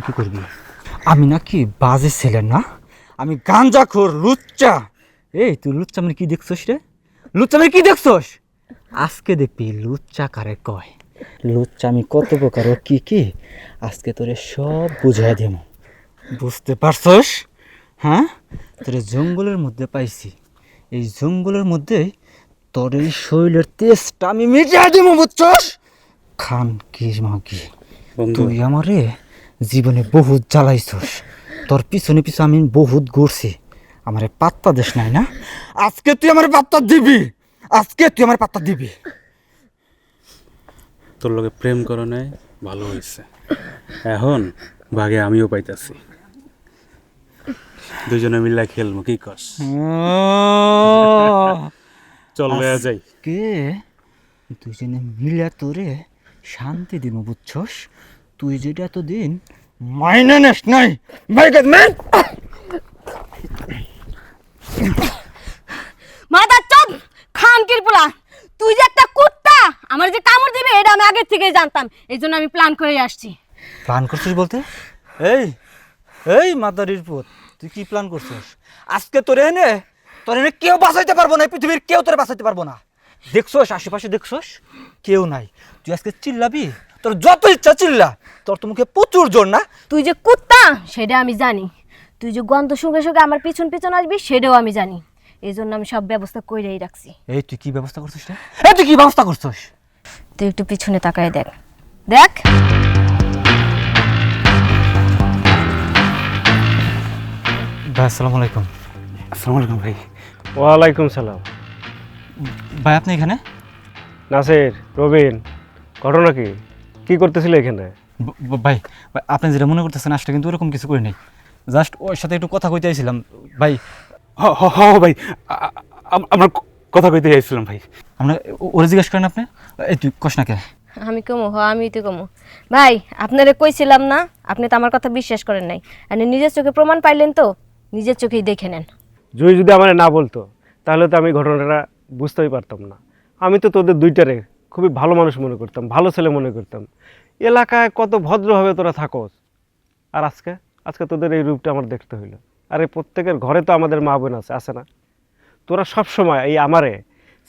করবি? আমি নাকি বাজে ছেলে না? আমি গাঞ্জাখোর লুচ্চা। এই তুই লুচ্চা মানে কি দেখছস রে? লুচ্চা মানে কি দেখছস? আজকে দেখবি লুচ্চা কারে কয়। লুচ্চা আমি কত প্রকার ও কি কি? আজকে তোরে সব বুঝাই দেব। বুঝতে পারছস? হ্যাঁ? তোরে জঙ্গলের মধ্যে পাইছি। এই জঙ্গলের মধ্যে তোর এই শরীরের তেজটা আমি মিটিয়ে দেবো বুঝছস? খান কি মাগি কি। তুই আমারে জীবনে বহুত জ্বালাইছস। তোর পিছনে পিছনে আমি বহুত ঘুরছি। আমারে পাত্তা দেশ নাই না? আজকে তুই আমার পাত্তা দিবি। আজকে তুই আমার পাত্তা দিবি। তোর লগে প্রেম করো নাই ভালো হয়েছে। এখন ভাগে আমিও পাইতাছি। দুজনে মিল্লা খেলব কি কস? চল লয়া যাই। কে দুজনে মিলে তোরে শান্তি দিব বুঝছস? তুই যেটা এতদিন মাইনে নেস নাই মাইকে ম্যান! মাদার চোদ খানকির পোলা? তুই যে একটা কুত্তা আমার যে কামড় দিবে এটা আমি আগের থেকেই জানতাম। এই জন্য আমি প্ল্যান করে আসছি। প্ল্যান করছিস বলতে? এই এই মাদারির পুত তুই কি প্ল্যান করছিস? আজকে তোরে এনে তোর এনে কেউ বাঁচাইতে পারব না পৃথিবীর কেউ তোরে বাঁচাইতে পারব না। দেখছোস? আশেপাশে দেখছোস? কেউ নাই। তুই আজকে চিল্লাবি? তোর যত ইচ্ছা চিল্লা। তোর তো মুখে প্রচুর জোর না? তুই যে কুত্তা সেটা আমি জানি। তুই যে গন্ধ শুকে শুকে আমার পিছন পিছন আসবি সেটাও আমি জানি। এই জন্য আমি সব ব্যবস্থা করেই রাখছি। এই তুই কি ব্যবস্থা করছিস রে? এই তুই কি ব্যবস্থা করছিস? তুই একটু পিছনে তাকায় দেখ। দেখ। ভাই আসসালামু আলাইকুম। আসসালামু আলাইকুম ভাই। ওয়ালাইকুম সালাম। ভাই আপনি এখানে? নাসির রবিন ঘটনা কি? কি করতেছিলে এখানে? ভাই ভাই, আপনি যেটা মনে করতেছেন আসলে কিন্তু ওরকম কিছু করি নাই। জাস্ট ওর সাথে একটু কথা কইতে আইছিলাম ভাই। হ হ হ, ভাই আমার কথা কইতে চাইছিলাম ভাই। আমরা ও- ওরে জিজ্ঞেস করেন আপনি? এই তুই কস না কে? আমি কমো হ আমি তো কমো। ভাই আপনারে কইছিলাম না আপনি তো আমার কথা বিশ্বাস করেন নাই। আপনি নিজের চোখে প্রমাণ পাইলেন তো নিজের চোখেই দেখে নেন। জুই যদি আমার না বলতো তাহলে তো আমি ঘটনাটা বুঝতেই পারতাম না। আমি তো তোদের দুইটারে খুবই ভালো মানুষ মনে করতাম, ভালো ছেলে মনে করতাম। এলাকায় কত ভদ্রভাবে তোরা থাকোস। আর আজকে? আজকে তোদের এই রূপটা আমার দেখতে হইল। আর এই প্রত্যেকের ঘরে তো আমাদের মা বোন আছে আছে না? তোরা সব সময় এই আমারে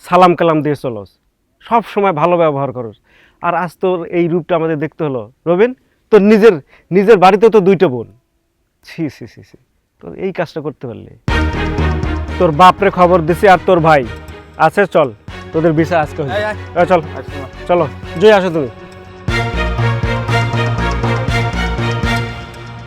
সালাম কালাম দিয়ে চলোস। সব সময় ভালো ব্যবহার করস। আর আজ তোর এই রূপটা আমাদের দেখতে হলো। রবিন, তোর নিজের নিজের বাড়িতে তো দুইটা বোন। ছি ছি ছি ছি। তোর এই কাজটা করতে পারলি। তোর বাপরে খবর দিছি আর তোর ভাই। আছে চল। তোদের বিষয় আজকে। চল। চলো। জয় আসো তুমি।